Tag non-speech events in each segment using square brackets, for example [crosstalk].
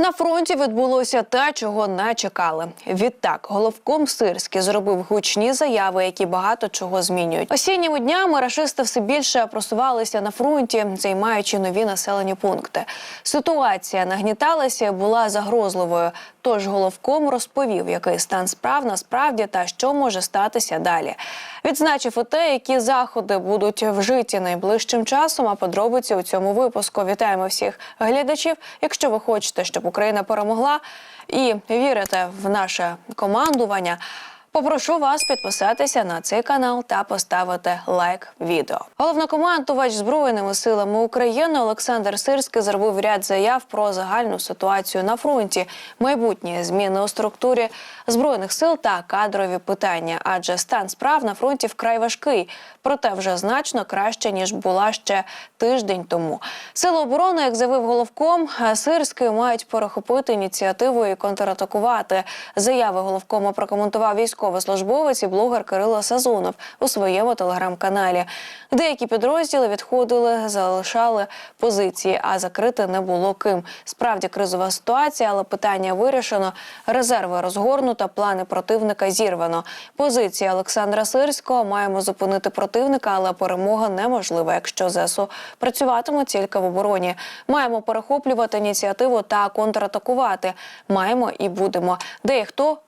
На фронті відбулося те, чого не чекали. Відтак, головком Сирський зробив гучні заяви, які багато чого змінюють. Осінніми днями рашисти все більше просувалися на фронті, займаючи нові населені пункти. Ситуація нагніталася, була загрозливою. Тож головком розповів, який стан справ насправді та що може статися далі. Відзначив і те, які заходи будуть вжиті найближчим часом. А подробиці у цьому випуску вітаємо всіх глядачів. Якщо ви хочете, щоб Україна перемогла і вірите в наше командування. Попрошу вас підписатися на цей канал та поставити лайк відео. Головнокомандувач збройними силами України Олександр Сирський зробив ряд заяв про загальну ситуацію на фронті, майбутні зміни у структурі збройних сил та кадрові питання, адже стан справ на фронті вкрай важкий, проте вже значно краще ніж була ще тиждень тому. Сили оборони, як заявив головком, Сирський мають перехопити ініціативу і контратакувати. Заяви головкома прокоментував військовослужбовець і блогер Кирило Сазонов у своєму телеграм-каналі. Деякі підрозділи відходили, залишали позиції, а закрити не було ким. Справді кризова ситуація, але питання вирішено. Резерви розгорнуто, плани противника зірвано. Позиція Олександра Сирського маємо зупинити противника, але перемога неможлива, якщо ЗСУ працюватимуть тільки в обороні. Маємо перехоплювати ініціативу та контратакувати. Маємо і будемо. Де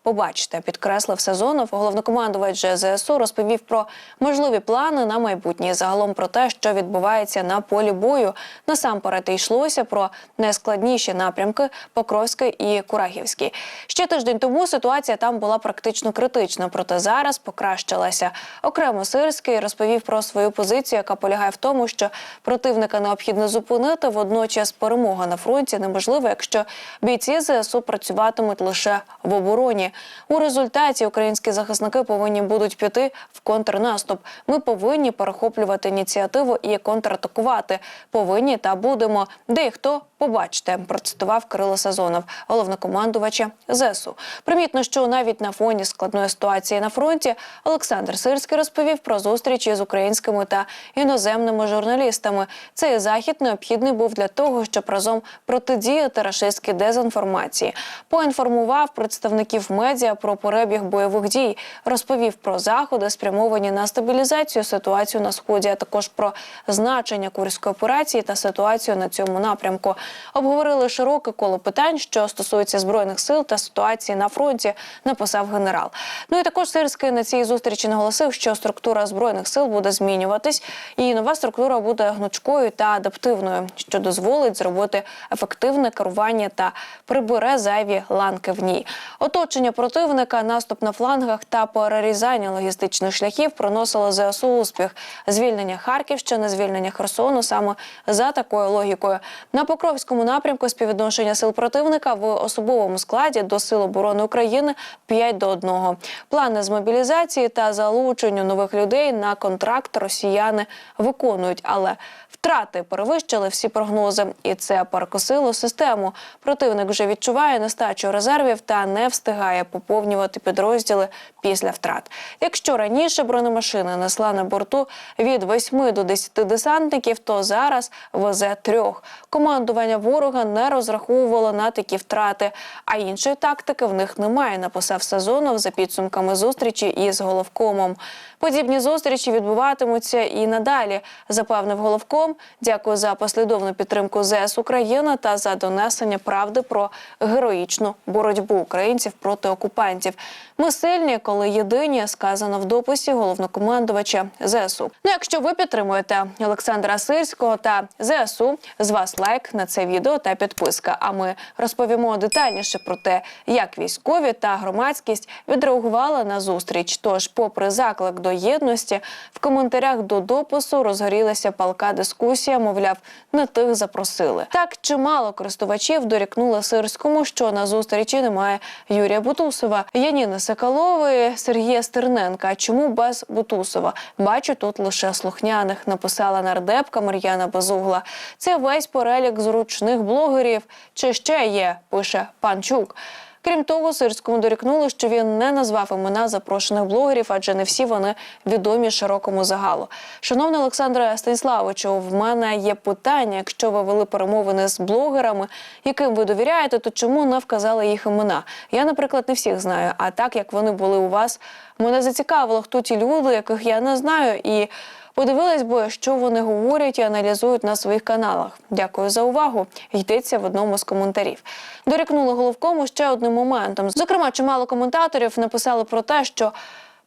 побачите, підкреслив Сезонов. Головнокомандувач ЗСУ розповів про можливі плани на майбутнє. Загалом про те, що відбувається на полі бою. Насамперед йшлося про найскладніші напрямки Покровський і Курахівський. Ще тиждень тому ситуація там була практично критична, проте зараз покращилася. Окремо Сирський розповів про свою позицію, яка полягає в тому, що противника необхідно зупинити. Водночас перемога на фронті неможлива, якщо бійці ЗСУ працюватимуть лише в обороні. У результаті українські захисники повинні будуть піти в контрнаступ. Ми повинні перехоплювати ініціативу і контратакувати. Повинні та будемо. Де хто побачите, процитував Кирило Сазонов, головнокомандувача ЗСУ. Примітно, що навіть на фоні складної ситуації на фронті Олександр Сирський розповів про зустрічі з українськими та іноземними журналістами. Цей захід необхідний був для того, щоб разом протидіяти рашистській дезінформації. Поінформував представників медіа про перебіг бойових дій, розповів про заходи, спрямовані на стабілізацію ситуацію на сході, а також про значення курської операції та ситуацію на цьому напрямку. Обговорили широке коло питань, що стосуються збройних сил та ситуації на фронті. Написав генерал. Ну і також Сирський на цій зустрічі наголосив, що структура збройних сил буде змінюватись, і нова структура буде гнучкою та адаптивною, що дозволить зробити ефективне керування та прибере зайві ланки в ній. Оточення противника, наступ на флангах та перерізання логістичних шляхів приносило ЗСУ успіх. Звільнення Харківщини, звільнення Херсону саме за такою логікою. На Покровському напрямку співвідношення сил противника в особовому складі до Сил оборони України 5 до 1. Плани з мобілізації та залученню нових людей на контракт росіяни виконують, але втрати перевищили всі прогнози, і це перекосило систему. Противник вже відчуває нестачу резервів та не встигає поповнювати підрозділи після втрат. Якщо раніше бронемашина несла на борту від 8 до 10 десантників, то зараз везе трьох. Командування ворога не розраховувало на такі втрати, а іншої тактики в них немає. Написав Сазонов за підсумками зустрічі із головкомом. Подібні зустрічі відбуватимуться і надалі, запевнив головком. Дякую за послідовну підтримку ЗС Україна та за донесення правди про героїчну боротьбу українців проти окупантів. Ми сильні, коли єдині сказано в дописі головнокомандувача ЗСУ. Ну, якщо ви підтримуєте Олександра Сирського та ЗСУ, з вас лайк на це відео та підписка. А ми розповімо детальніше про те, як військові та громадськість відреагували на зустріч. Тож, попри заклик до єдності, в коментарях до допису розгорілася палка дискусія. Мовляв, не тих запросили. Так чимало користувачів дорікнули сирському, що на зустрічі немає Юрія Бутусова, Яніни Соколової, Сергія Стерненка. Чому без Бутусова? Бачу тут лише слухняних. Написала нардепка Мар'яна Базугла. Це весь перелік зручних блогерів. Чи ще є? Пише пан Чук. Крім того, Сирському дорікнули, що він не назвав імена запрошених блогерів, адже не всі вони відомі широкому загалу. Шановний Олександре Станіславовичу, в мене є питання. Якщо ви вели перемовини з блогерами, яким ви довіряєте, то чому не вказали їх імена? Я, наприклад, не всіх знаю. А так як вони були у вас, мене зацікавило, хто ті люди, яких я не знаю, і подивилась би, що вони говорять і аналізують на своїх каналах. Дякую за увагу. Йдеться в одному з коментарів. Дорікнули головкому ще одним моментом. Зокрема, чимало коментаторів написали про те, що.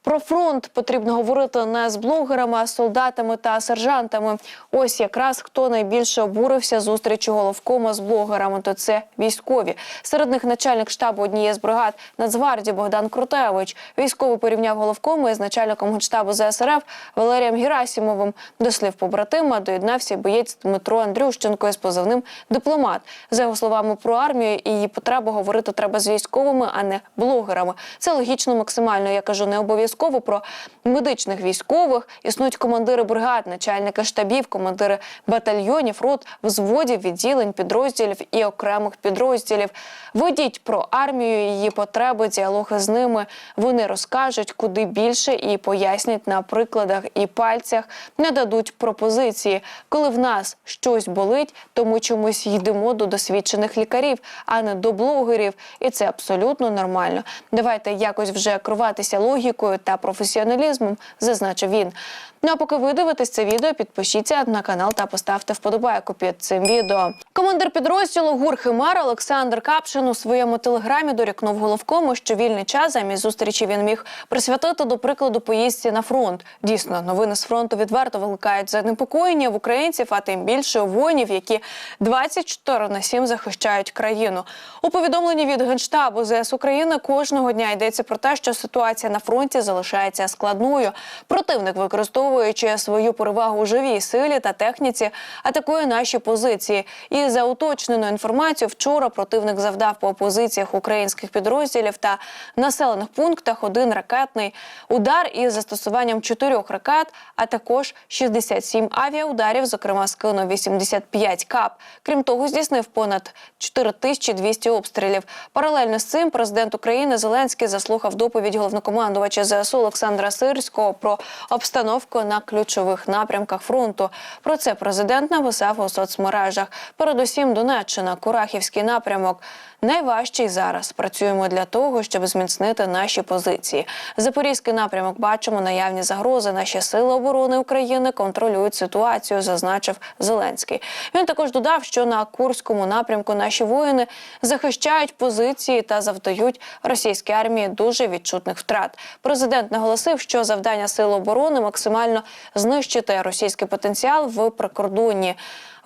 Про фронт потрібно говорити не з блогерами, а з солдатами та сержантами. Ось якраз хто найбільше обурився зустрічі головкома з блогерами, то це військові. Серед них начальник штабу однієї з бригад Нацгвардії Богдан Крутевич. Військовий порівняв головкома із начальником генштабу ЗСРФ Валерієм Герасімовим. До слів побратима доєднався боєць Дмитро Андрющенко із позивним дипломат. За його словами про армію і її потребу говорити треба з військовими, а не блогерами. Це логічно максимально. Я кажу, не обов'язково про медичних військових. Існують командири бригад, начальники штабів, командири батальйонів, рот, взводів, відділень, підрозділів і окремих підрозділів. Ведіть про армію, її потреби, діалоги з ними. Вони розкажуть куди більше і пояснять на прикладах і пальцях, не дадуть пропозиції. Коли в нас щось болить, то ми чомусь йдемо до досвідчених лікарів, а не до блогерів. І це абсолютно нормально. Давайте якось вже керуватися логікою та професіоналізмом, зазначив він. Ну а поки ви дивитесь це відео, підпишіться на канал та поставте вподобайку під цим відео. Командир підрозділу ГУР Химар Олександр Капшин у своєму телеграмі дорікнув головкому, що вільний час замість зустрічі він міг присвятити до прикладу поїздці на фронт. Дійсно, новини з фронту відверто викликають занепокоєння в українців, а тим більше воїнів, які 24 на 7 захищають країну. У повідомленні від генштабу ЗС України кожного дня йдеться про те, що ситуація на фронті залишається складною. Противник використовуючи свою перевагу у живій силі та техніці, атакує наші позиції. І за уточненою інформацією, вчора противник завдав по позиціях українських підрозділів та населених пунктах один ракетний удар із застосуванням чотирьох ракет, а також 67 авіаударів, зокрема скинув 85 кап. Крім того, здійснив понад 4200 обстрілів. Паралельно з цим президент України Зеленський заслухав доповідь головнокомандувача ЗСУ Олександра Сирського про обстановку на ключових напрямках фронту. Про це президент написав у соцмережах. Передусім, Донеччина, Курахівський напрямок. Найважчий зараз працюємо для того, щоб зміцнити наші позиції. Запорізький напрямок бачимо наявні загрози. Наші сили оборони України контролюють ситуацію, зазначив Зеленський. Він також додав, що на Курському напрямку наші воїни захищають позиції та завдають російській армії дуже відчутних втрат. Президент наголосив, що завдання сил оборони максимально знищити російський потенціал в прикордонні.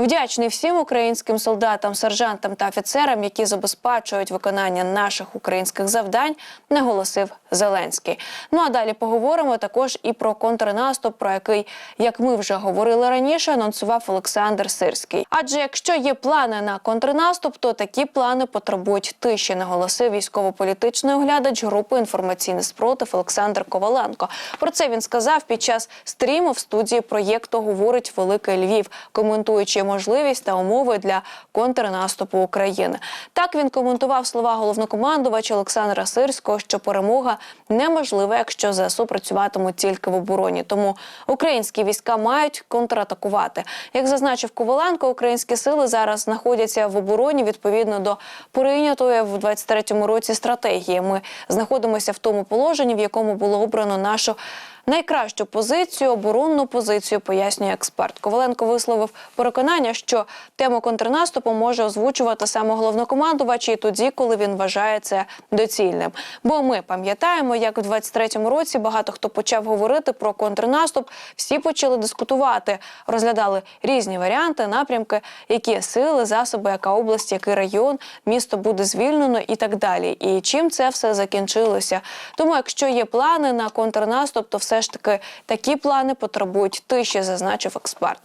Вдячний всім українським солдатам, сержантам та офіцерам, які забезпечують виконання наших українських завдань, наголосив Зеленський. Ну а далі поговоримо також і про контрнаступ, про який, як ми вже говорили раніше, анонсував Олександр Сирський. Адже якщо є плани на контрнаступ, то такі плани потребують тиші, наголосив військово-політичний оглядач групи інформаційний спротив Олександр Коваленко. Про це він сказав під час стріму в студії проєкту Говорить Великий Львів, коментуючи можливість та умови для контрнаступу України. Так він коментував слова головнокомандувача Олександра Сирського, що перемога неможлива, якщо ЗСУ працюватимуть тільки в обороні. Тому українські війська мають контратакувати. Як зазначив Коваленко, українські сили зараз знаходяться в обороні відповідно до прийнятої в 23-му році стратегії. Ми знаходимося в тому положенні, в якому було обрано нашу найкращу позицію, оборонну позицію, пояснює експерт. Коваленко висловив переконання, що тему контрнаступу може озвучувати саме головнокомандувач і тоді, коли він вважає це доцільним. Бо ми пам'ятаємо, як у 23-му році багато хто почав говорити про контрнаступ, всі почали дискутувати, розглядали різні варіанти, напрямки, які сили, засоби, яка область, який район, місто буде звільнено і так далі. І чим це все закінчилося? Тому, якщо є плани на контрнаступ, то все ж таки такі плани потребують тиші, зазначив експерт.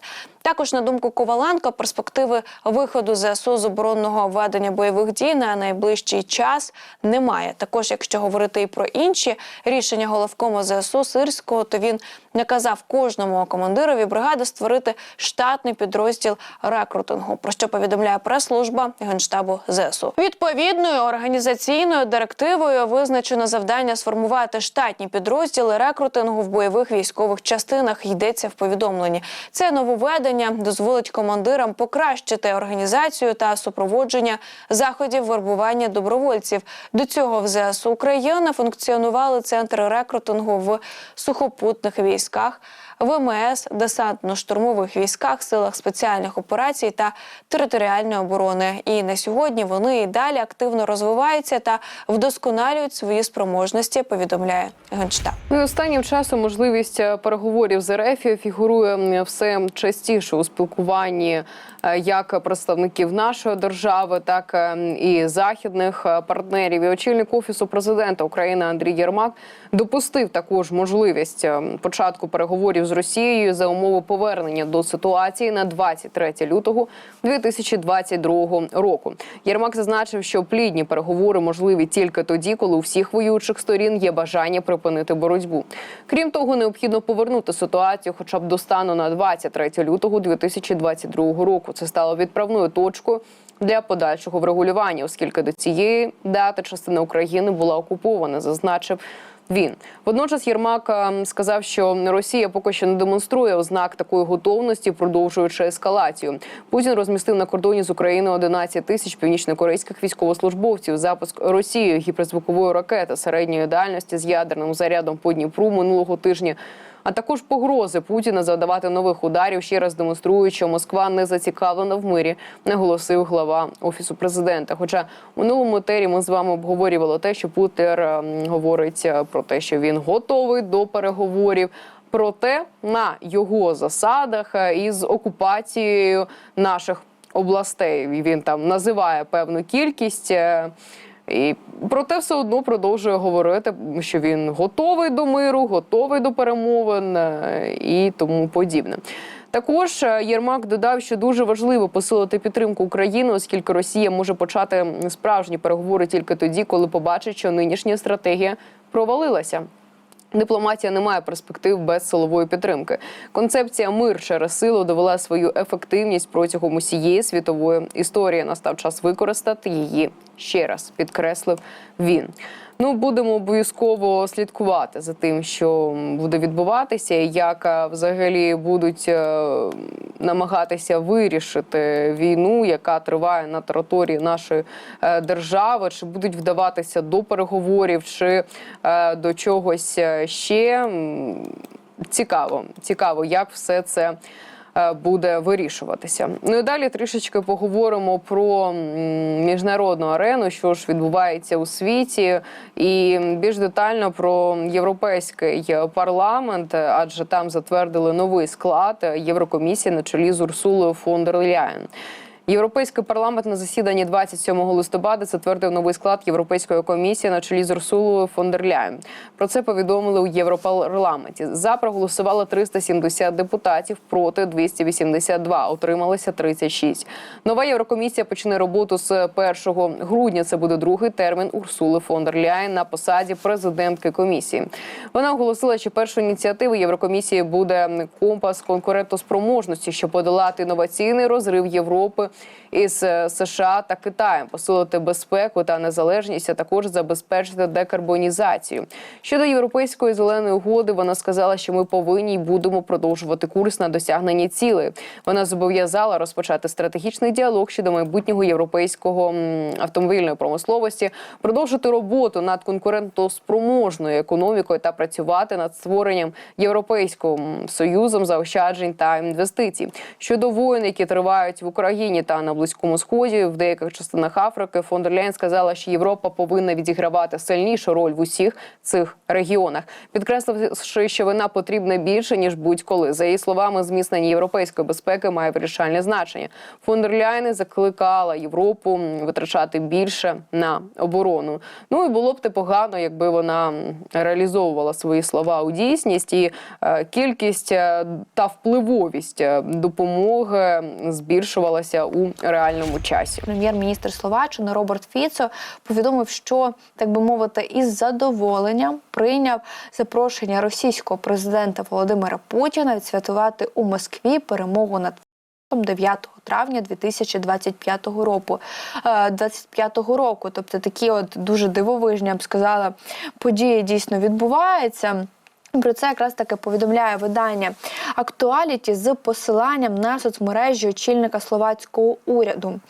Також на думку Коваленка, перспективи виходу ЗСУ з оборонного ведення бойових дій на найближчий час немає. Також, якщо говорити і про інші рішення головкому ЗСУ Сирського, то він наказав кожному командирові бригади створити штатний підрозділ рекрутингу, про що повідомляє прес-служба генштабу ЗСУ. Відповідною організаційною директивою визначено завдання сформувати штатні підрозділи рекрутингу в бойових військових частинах. Йдеться в повідомленні. Це нововведення дозволить командирам покращити організацію та супроводження заходів вербування добровольців. До цього в ЗСУ України функціонували центри рекрутингу в сухопутних військах. ВМС, десантно-штурмових військах, силах спеціальних операцій та територіальної оборони. І на сьогодні вони і далі активно розвиваються та вдосконалюють свої спроможності. Повідомляє генштаб. Ну останнім часом можливість е, переговорів з РФ фігурує все частіше у спілкуванні е, як представників нашої держави, так е, і західних партнерів. І очільник офісу президента України Андрій Єрмак допустив також можливість початку переговорів з Росією за умови повернення до ситуації на 23 лютого 2022 року. Єрмак зазначив, що плідні переговори можливі тільки тоді, коли у всіх воюючих сторін є бажання припинити боротьбу. Крім того, необхідно повернути ситуацію, хоча б до стану на 23 лютого 2022 року. Це стало відправною точкою. Для подальшого врегулювання, оскільки до цієї дати частина України була окупована, зазначив він. Водночас Єрмак е, сказав, що Росія поки що не демонструє ознак такої готовності, продовжуючи ескалацію. Путін розмістив на кордоні з Україною 11 тисяч північнокорейських військовослужбовців. Запуск Росією гіперзвукової ракети середньої дальності з ядерним зарядом по Дніпру минулого тижня. А також погрози Путіна завдавати нових ударів, ще раз демонструють, що Москва не зацікавлена в мирі, наголосив глава офісу президента. Хоча у минулому етері ми з вами обговорювали те, що Путер говорить е, про те, що він готовий до переговорів. Проте на його засадах е, із окупацією наших областей він там називає певну кількість. І проте все одно продовжує говорити, що він готовий до миру, готовий до перемовин е, і тому подібне. Також е, Єрмак додав, що дуже важливо посилити підтримку України, оскільки Росія може почати справжні переговори тільки тоді, коли побачить, що нинішня стратегія провалилася. Дипломатія не має перспектив без силової підтримки. Концепція мир через силу довела свою ефективність протягом усієї світової історії. Настав час використати її ще раз, підкреслив він. Ну, будемо обов'язково слідкувати за тим, що буде відбуватися, і як е, взагалі будуть е, намагатися вирішити війну, яка триває на території нашої е, держави, чи будуть вдаватися до переговорів, чи до чогось ще. Цікаво, цікаво, як все це буде вирішуватися. Ну і далі трішечки поговоримо про міжнародну арену, що ж відбувається у світі, і більш детально про європейський парламент, адже там затвердили новий склад Єврокомісії на чолі з Урсулою фон дер Ляєн. Європейський парламент на засіданні 27 листопада затвердив новий склад Європейської комісії на чолі з Урсулою фон дер Ляєн. Про це повідомили у Європарламенті. За проголосувало 370 депутатів, проти 282, утрималися 36. Нова Єврокомісія почне роботу з 1 грудня. Це буде другий термін Урсули фон дер Ляєн на посаді президентки комісії. Вона оголосила, що першою ініціативою Єврокомісії буде компас конкурентоспроможності, щоб подолати інноваційний розрив Європи із е, США та Китаєм, посилити безпеку та незалежність, а також забезпечити декарбонізацію. Щодо європейської зеленої угоди, вона сказала, що ми повинні й будемо продовжувати курс на досягнення цілей. Вона зобов'язала розпочати стратегічний діалог щодо майбутнього європейського автомобільної промисловості, продовжити роботу над конкурентоспроможною економікою та працювати над створенням європейського союзом заощаджень та інвестицій. Щодо воїн, які тривають в Україні, та на близькому сході в деяких частинах Африки. Фон сказала, що Європа повинна відігравати сильнішу роль в усіх цих регіонах, підкресливши, що вона потрібна більше ніж будь-коли. За її словами, зміцнення європейської безпеки має вирішальне значення. Фон дер закликала Європу витрачати більше на оборону. Ну і було б непогано, якби вона реалізовувала свої слова у дійсність, і е, кількість е, та впливовість е, допомоги збільшувалася у реальному часі. Прем'єр-міністр Словаччини Роберт Фіцо повідомив, що так би мовити, із задоволенням прийняв запрошення російського президента Володимира Путіна відсвяткувати у Москві перемогу над фашизмом 9 травня 2025 року. Е, 25 року. Тобто такі от дуже дивовижні, я б сказала, події дійсно відбуваються. Про це якраз таки повідомляє видання Актуаліті з посиланням на соцмережі очільника словацького уряду.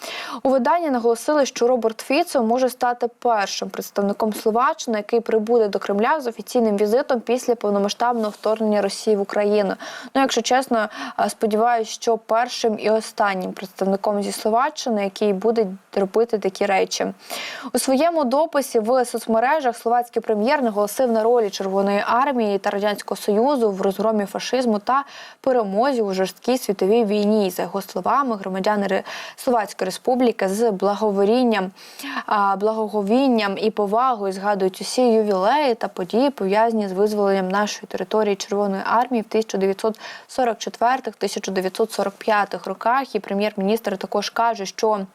У виданні наголосили, що Роберт Фіцо може стати першим представником Словаччини, який прибуде до Кремля з офіційним візитом після повномасштабного вторгнення Росії в Україну. Ну, якщо чесно, сподіваюся, що першим і останнім представником зі Словаччини, який буде робити такі речі. У своєму дописі в соцмережах словацький прем'єр наголосив на ролі Червоної армії та радянського союзу в розгромі фашизму та перемозі у жорсткій світовій війні. За його словами, громадяни Словацької республіки з благоворінням, благоговінням і повагою згадують усі ювілеї та події, пов'язані з визволенням нашої території Червоної армії в 1944-1945 роках. І прем'єр-міністр також каже, що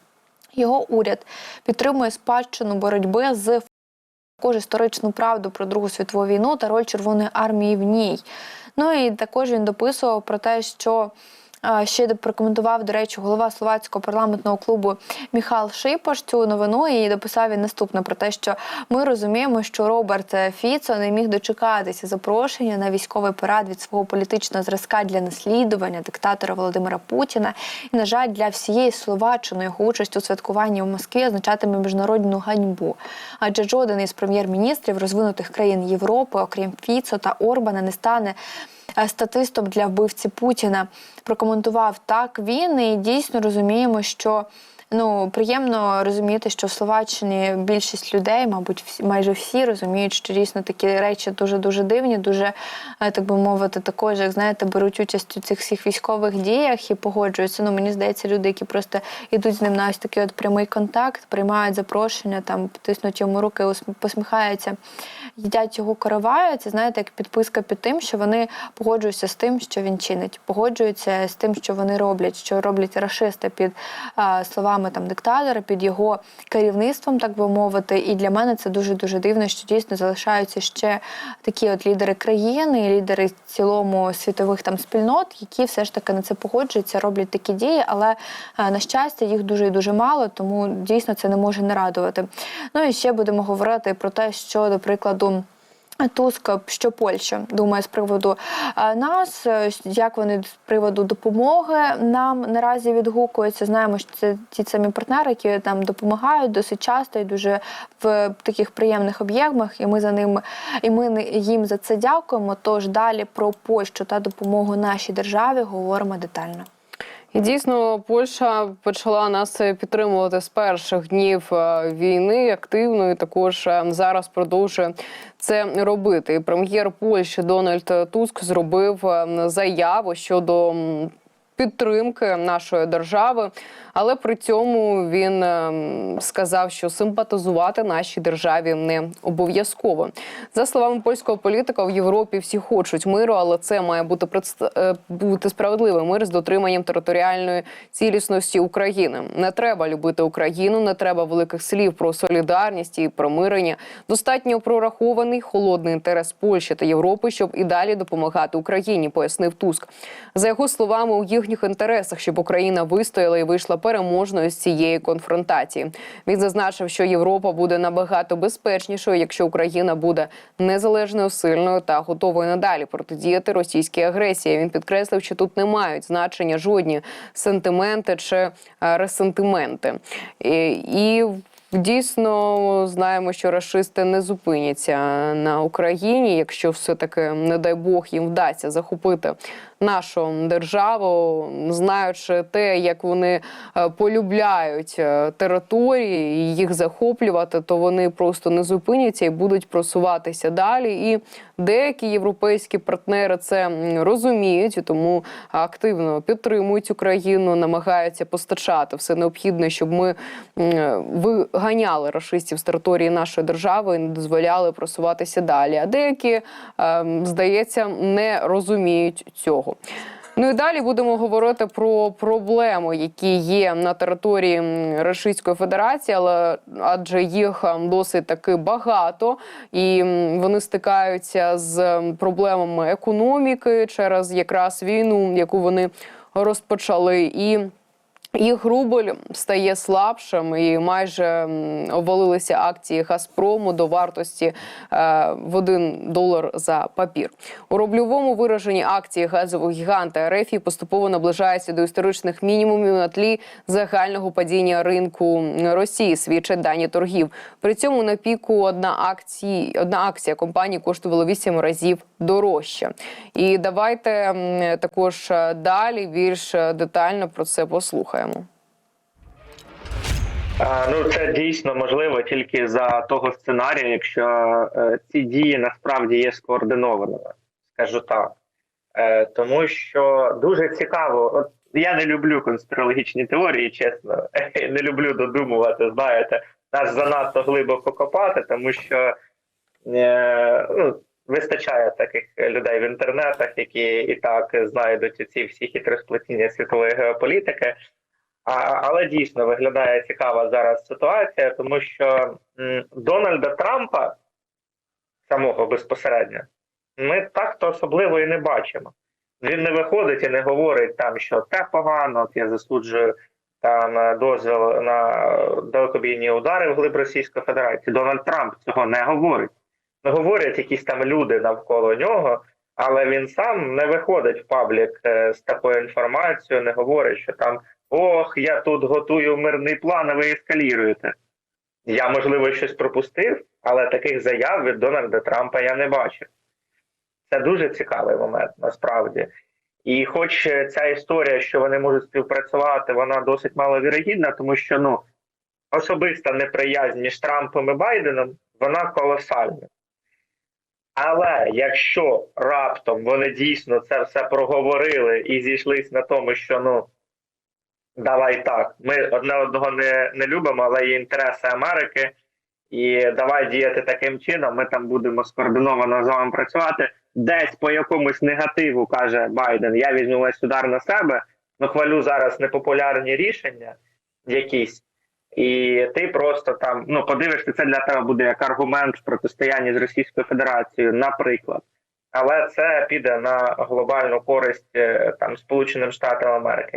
його уряд підтримує спадщину боротьби з також історичну правду про Другу світову війну та роль Червоної армії в ній. Ну і також він дописував про те, що ще прокоментував, до речі, голова словацького парламентного клубу Міхал Шипош цю новину і дописав він наступне про те, що ми розуміємо, що Роберт Фіцо не міг дочекатися запрошення на військовий парад від свого політичного зразка для наслідування диктатора Володимира Путіна. І, на жаль, для всієї Словаччини його участь у святкуванні в Москві означатиме міжнародну ганьбу. Адже жоден із прем'єр-міністрів розвинутих країн Європи, окрім Фіцо та Орбана, не стане статистом для вбивці Путіна. Прокоментував так він і дійсно розуміємо, що. Ну, приємно розуміти, що в Словаччині більшість людей, мабуть, всі, майже всі розуміють, що дійсно такі речі дуже дуже дивні, дуже е, так би мовити, також, як знаєте, беруть участь у цих всіх військових діях і погоджуються. Ну мені здається, люди, які просто йдуть з ним на ось такий от прямий контакт, приймають запрошення, там тиснуть йому руки, посміхаються, їдять його короваю. Це знаєте, як підписка під тим, що вони погоджуються з тим, що він чинить, погоджуються з тим, що вони роблять, що роблять рашисти під а, словами там диктатора, під його керівництвом, так би мовити. І для мене це дуже дуже дивно, що дійсно залишаються ще такі от лідери країни, лідери в цілому світових там спільнот, які все ж таки на це погоджуються, роблять такі дії, але е, на щастя їх дуже і дуже мало, тому дійсно це не може не радувати. Ну і ще будемо говорити про те, що до прикладу. Туск, що Польща думає з приводу е, нас, е, як вони з приводу допомоги нам наразі відгукуються. Знаємо, що це ті самі партнери, які нам допомагають досить часто і дуже в таких приємних об'ємах. І ми за ними і ми їм за це дякуємо. Тож далі про Польщу та допомогу нашій державі говоримо детально. І дійсно Польща почала нас підтримувати з перших днів е, війни активно і також е, зараз продовжує це робити. Прем'єр Польщі Дональд Туск зробив е, заяву щодо підтримки нашої держави, але при цьому він ем, сказав, що симпатизувати нашій державі не обов'язково. За словами польського політика, в Європі всі хочуть миру, але це має бути е, бути справедливий мир з дотриманням територіальної цілісності України. Не треба любити Україну, не треба великих слів про солідарність і примирення. Достатньо прорахований холодний інтерес Польщі та Європи, щоб і далі допомагати Україні, пояснив Туск. За його словами, у їхніх інтересах, щоб Україна вистояла і вийшла переможною з цієї конфронтації. Він зазначив, що Європа буде набагато безпечнішою, якщо Україна буде незалежною, сильною та готовою надалі протидіяти російській агресії. Він підкреслив, що тут не мають значення жодні сентименти чи е, ресентименти. І, Дійсно знаємо, що рашисти не зупиняться на Україні, якщо все таки, не дай Бог, їм вдасться захопити нашу державу, знаючи те, як вони е, полюбляють е, території і їх захоплювати, то вони просто не зупиняться і будуть просуватися далі. І деякі європейські партнери це розуміють, тому активно підтримують Україну, намагаються постачати все необхідне, щоб ми виганяли рашистів з території нашої держави і не дозволяли просуватися далі. А деякі, ем, здається, не розуміють цього. Ну і далі будемо говорити про проблеми, які є на території Російської Федерації, але адже їх ем, досить таки багато, і вони стикаються з ем, проблемами економіки через якраз війну, яку вони розпочали. І їх рубль стає слабшим і майже м, обвалилися акції Газпрому до вартості е, в 1 долар за папір. У рубльовому вираженні акції газового гіганта РФ поступово наближаються до історичних мінімумів на тлі загального падіння ринку Росії. Свідчать дані торгів. При цьому на піку одна акції, одна акція компанії коштувала 8 разів дорожче. І давайте також е, далі більш е, детально про це послухаємо. А, Ну, це дійсно можливо тільки за того сценарію, якщо е, ці дії насправді є скоординованими, скажу так. Е, тому що дуже цікаво, от я не люблю конспірологічні теорії, чесно, [laughs] не люблю додумувати, знаєте, нас занадто глибоко копати, тому що е, ну, вистачає таких людей в інтернетах, які і так знайдуть ці всі хитросплетіння світової геополітики. Але дійсно виглядає цікава зараз ситуація, тому що Дональда Трампа самого безпосередньо ми так-то особливо і не бачимо. Він не виходить і не говорить там, що те погано, я засуджую там е, дозвіл на далекобійні удари в глиб Російської Федерації. Дональд Трамп цього не говорить. Не говорять якісь там люди навколо нього, але він сам не виходить в паблік е, з такою інформацією, не говорить, що там ох, я тут готую мирний план, а ви ескаліруєте. Я, можливо, щось пропустив, але таких заяв від Дональда Трампа я не бачив. Це дуже цікавий момент насправді. І хоч ця історія, що вони можуть співпрацювати, вона досить маловірогідна, тому що ну особиста неприязнь між Трампом і Байденом вона колосальна. Але якщо раптом вони дійсно це все проговорили і зійшлись на тому, що ну давай так, ми одне одного не, не любимо, але є інтереси Америки, і давай діяти таким чином. Ми там будемо скоординовано з вами працювати. Десь по якомусь негативу каже Байден: я візьму весь удар на себе, ну хвалю зараз непопулярні рішення якісь. І ти просто там ну подивишся, це для тебе буде як аргумент в протистоянні з Російською Федерацією, наприклад. Але це піде на глобальну користь е, там Сполученим Штатам Америки.